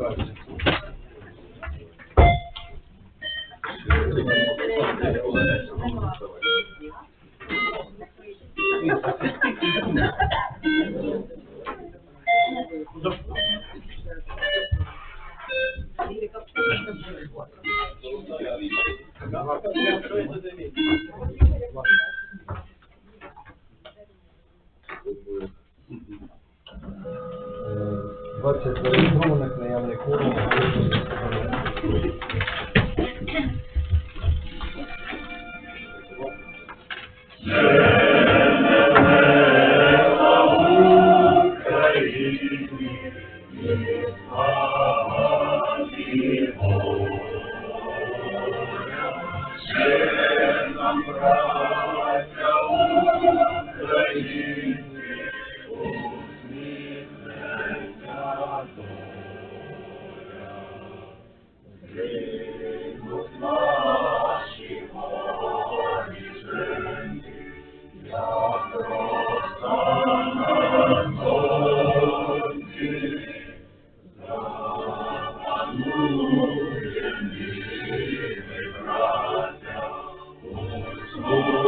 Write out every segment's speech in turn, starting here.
фракції. Е, 20 зареєстрованих, Thank you.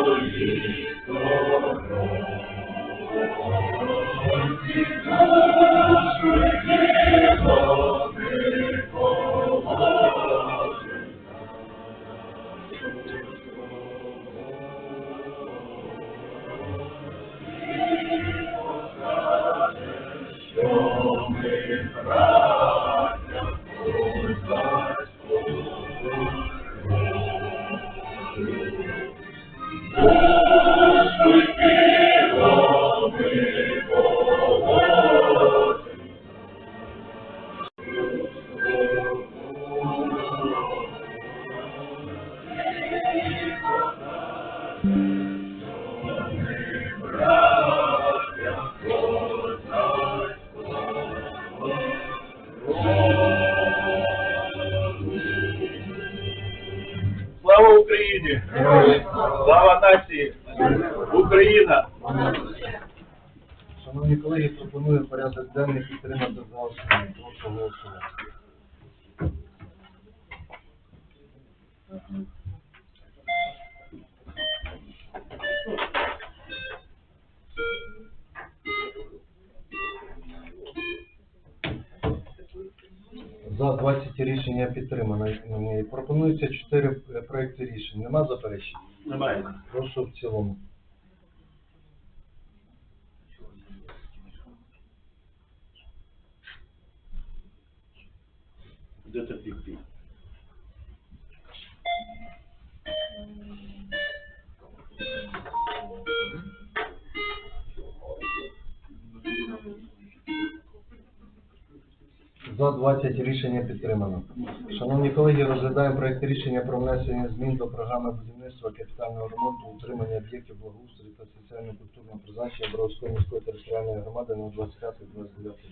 Слава Україні! Слава нації! Україна! Шановні колеги, пропоную порядок денний підтримати основу. Прошу голосувати. За 20 рішення підтримано. Е, пропонується 4 е, проекти рішень. Нема заперечень? Немає. Прошу в цілому. Де терпіть? За-20 рішення підтримано. Шановні колеги, розглядаємо проєкт рішення про внесення змін до програми будівництва капітального ремонту, утримання об'єктів благоустрою та соціально-культурного призначення Боровської міської територіальної громади на 25-29 років.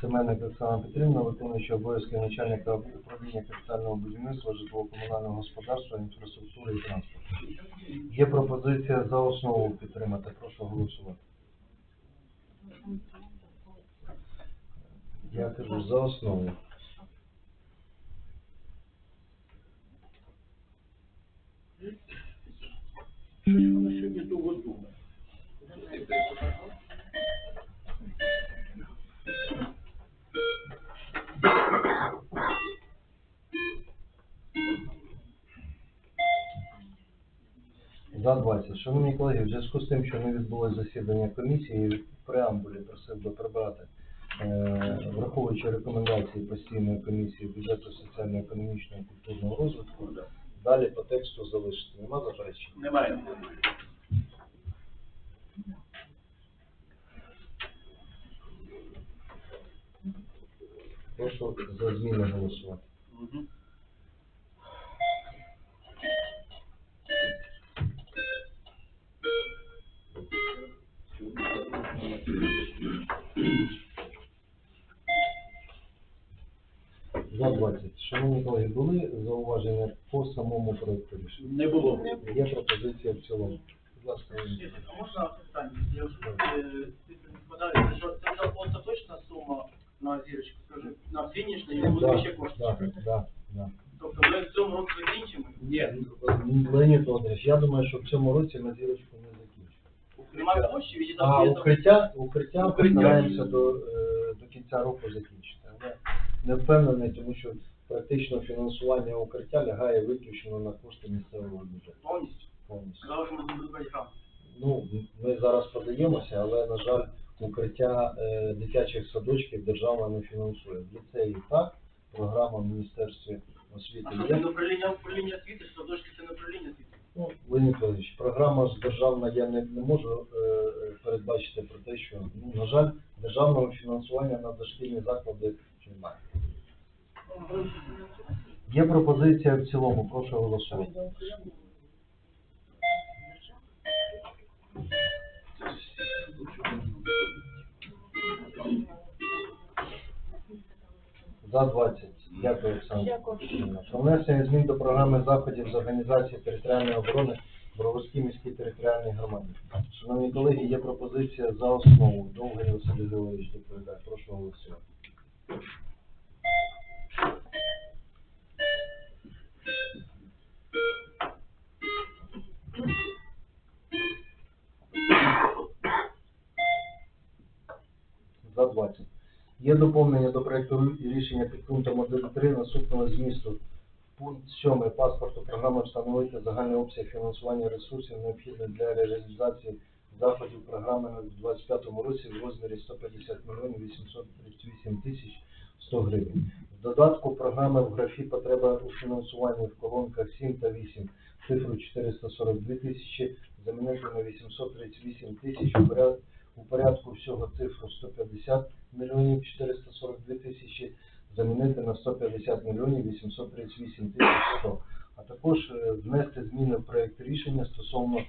Семенник Оксана Петрівна, виконуючи обов'язки начальника управління капітального будівництва, житлово-комунального господарства, інфраструктури і транспорту. Є пропозиція за основу підтримати. Прошу голосувати. Я кажу за основу. Щось вона сьогодні довго думає. За 20. Шановні колеги, в зв'язку з тим, що не відбулось засідання комісії, в преамбулі просив би прибрати, враховуючи рекомендації постійної комісії бюджету соціально-економічного і культурного розвитку, далі по тексту залишити. Нема заперечень? Немає. Прошу за зміни голосувати. Мгм. 20. Шановні колеги, були зауваження по самому проекту рішення? Не було. Є пропозиція в цілому. Будь ласка, А можна питання? Я вже е, що це остаточна сума на зірочку, скажи, на фінішне і буде ще кошти. да, да, да. Тобто ми в цьому році закінчимо. Ні, Леонід Володимирович, я думаю, що в цьому році ми зірочку не закінчимо. Немає коштів, і А укриття, укриття Укриття. постараємося до, е, до кінця року закінчити. Не впевнений, тому що практично фінансування укриття лягає виключно на кошти місцевого бюджету повністю. повністю. Сказали, що ми будемо брати. Ну, ми зараз подаємося, але, на жаль, укриття е, дитячих садочків держава не фінансує. В ліцеї так, програма в Міністерстві освіти А що це є. не управління управління освіти, що дошки це не управління освіти? Ну, Леонід Федорович, програма ж державна, я не, не можу е, передбачити про те, що, ну, на жаль, державного фінансування на дошкільні заклади немає. Є пропозиція в цілому, прошу голосувати. За 20. Дякую, Олександр. Про внесення змін до програми заходів з організації територіальної оборони Броварській міській територіальній громаді. Шановні колеги, є пропозиція за основу. Довгий Василь Григорович доповідає. Прошу голосувати. 20. Є доповнення до проекту рішення під пунктом 1.3 наступного змісту. Пункт 7 паспорту програми встановити загальний обсяг фінансування ресурсів, необхідних для реалізації заходів програми на 2025 році в розмірі 150 мільйонів 838 тисяч 100 гривень. В додатку програми в графі потреба у фінансуванні в колонках 7 та 8 цифру 442 тисячі замінити на 838 тисяч у поряд- у порядку всього цифру 150 мільйонів 442 тисячі замінити на 150 мільйонів 838 тисяч 100. А також е, внести зміни в проєкт рішення стосовно е,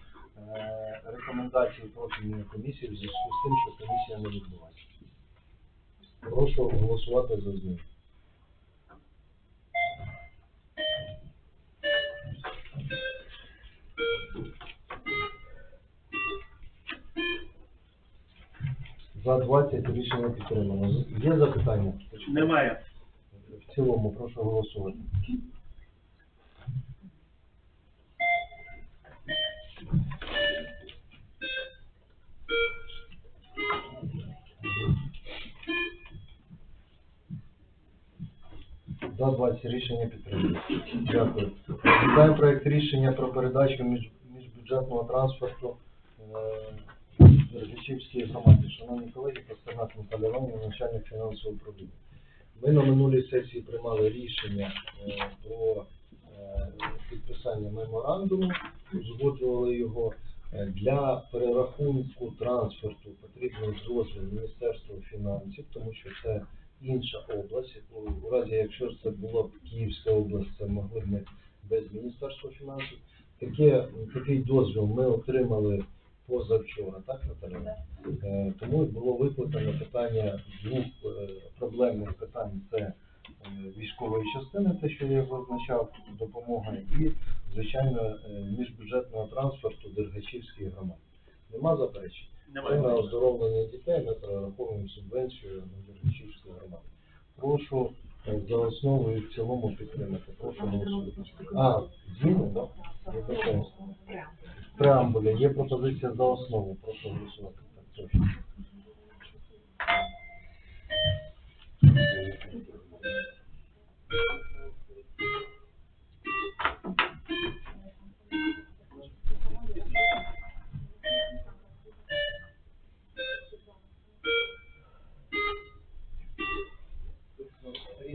рекомендацій профільної комісії в зв'язку з тим, що комісія не відбувається. Прошу голосувати за зміни. За 20 рішення підтримано. Є запитання? немає. В цілому прошу голосувати. За 20 рішення підтримано. Дякую. Розглядаємо проект рішення про передачу між, міжбюджетного трансферту е, громаді. Шановні колеги, Пастернак Михайло Іванівна, начальник фінансового управління. Ми на минулій сесії приймали рішення е, про е, підписання меморандуму, узгоджували його. Е, Для перерахунку трансферту потрібний дозвіл Міністерства фінансів, тому що це інша область. У- У разі, якщо це була б Київська область, це могли б ми без Міністерства фінансів. Такий дозвіл ми отримали позавчора, так, Наталя? Е, Тому і було викликано питання двох е, проблемних питань. Це е, військової частини, те, що я зазначав, допомога, і, звичайно, е, міжбюджетного трансферту Дергачівської громади. Нема заперечень? Це на оздоровлення дітей ми перераховуємо субвенцію на Дергачівську громаду. Прошу е, за основу і в цілому підтримати. Прошу голосувати. А, зміни, так? Вибачаюсь. В преамбулі є пропозиція за основу. Прошу голосувати. Так, точно.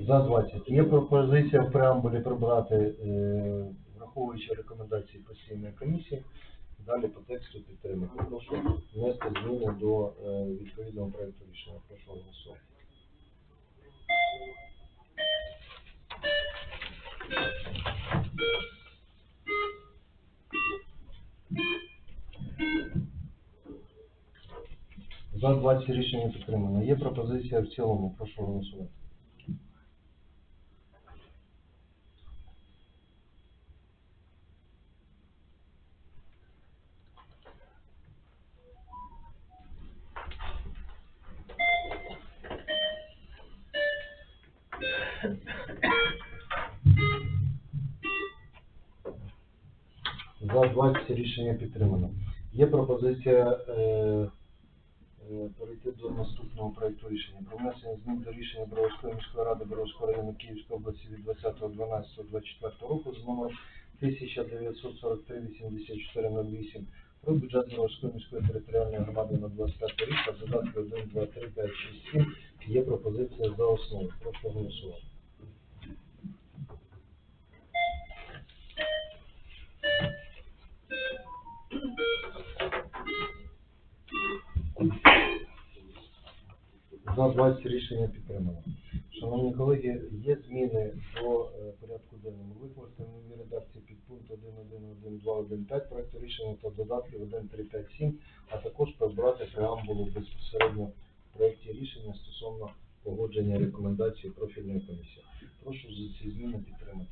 За 20. Є пропозиція в преамбулі прибрати, е, враховуючи рекомендації постійної комісії. Далі по тексту підтримати. Прошу внести зміни до е, відповідного проекту рішення. Прошу голосувати. За 20 рішення підтримано. Є пропозиція в цілому. Прошу голосувати. За 20 рішення підтримано. Є пропозиція е, е, перейти до наступного проекту рішення. Про внесення змін до рішення Броварської міської ради Броварського району Київської області від 20.12.24 року з номером 1943-8408 про бюджет Броварської міської територіальної громади на 25 рік та додатки 1, 2, 3, 5, 6, 7. Є пропозиція за основу. Прошу голосувати. За 20 рішення підтримано. Шановні колеги, є зміни до е, порядку денному. Викласти в новій редакції під пункт 1.1.1.2.1.5 проекту рішення та додатків 1, 3, 5, 7, а також прибрати преамбулу безпосередньо в проекті рішення стосовно погодження рекомендацій профільної комісії. Прошу за ці зміни підтримати.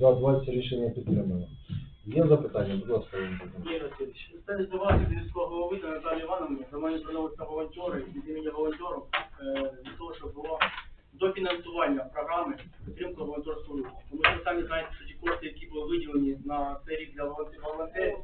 За 20 рішення підтримано. Є запитання, будь ласка, Ігор. Васильович, ставлю до вас від міського голови та Наталії Івановни, до мене звернулися волонтери від імені волонтерів е, для того, щоб було дофінансування програми підтримки волонтерського руху. Тому що самі знаєте, що ті кошти, які були виділені на цей рік для волонтерів,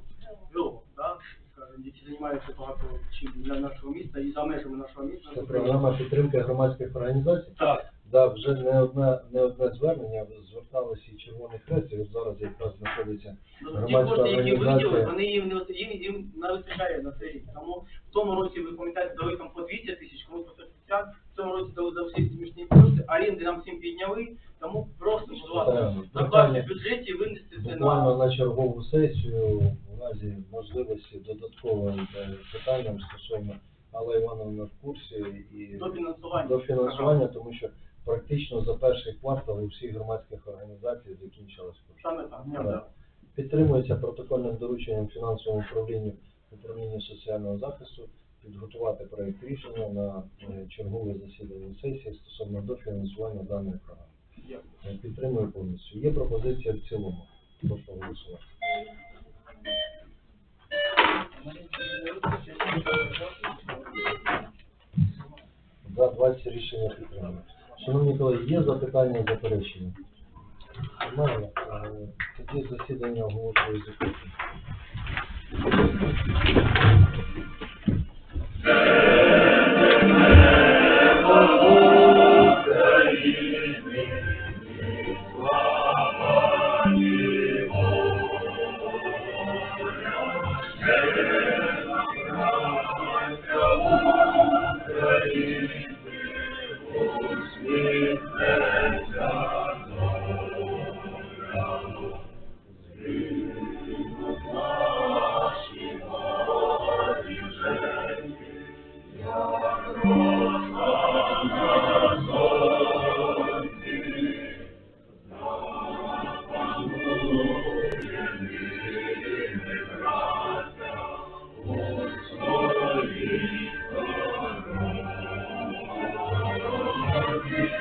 да, скажімо, які займаються багато чим для нашого міста і за межами нашого міста. Це програма підтримки громадських організацій. Так, Да, вже не одне, не одне звернення, зверталися і Червоний Хрест, і зараз якраз знаходиться Ну, Ті громадська кошти, які виділили, організація. вони їм не їм, їм не вистачає на цей рік. Тому в тому році ви пам'ятаєте, дали там по 200 тисяч, комусь по 150, в цьому році дали за всі смішні кошти, оренди нам всім підняли, тому просто будь ласка, Питання. закласти в бюджеті винести це Буквально на на чергову сесію в разі можливості додатковим е, питанням стосовно Алла Івановна в курсі і до фінансування. до фінансування, тому що практично за перший квартал у всіх громадських організацій закінчилась кошти. Саме так. Так. Да. Підтримується протокольним дорученням фінансовому управлінню управління соціального захисту підготувати проект рішення на е, чергове засідання сесії стосовно дофінансування даної програми. Е, Підтримую повністю. Є пропозиція в цілому. Прошу голосувати. За 20 рішення підтримано. Шановні колеги, є запитання заперечення? Немає. Е, Тоді засідання оголошую закритим.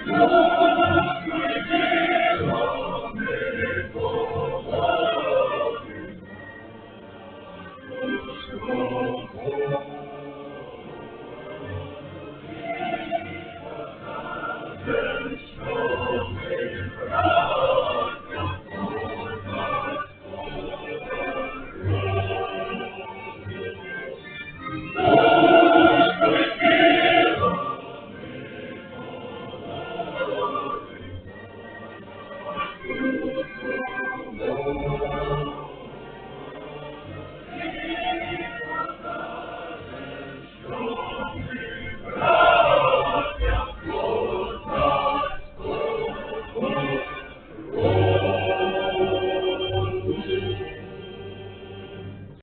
Thank you.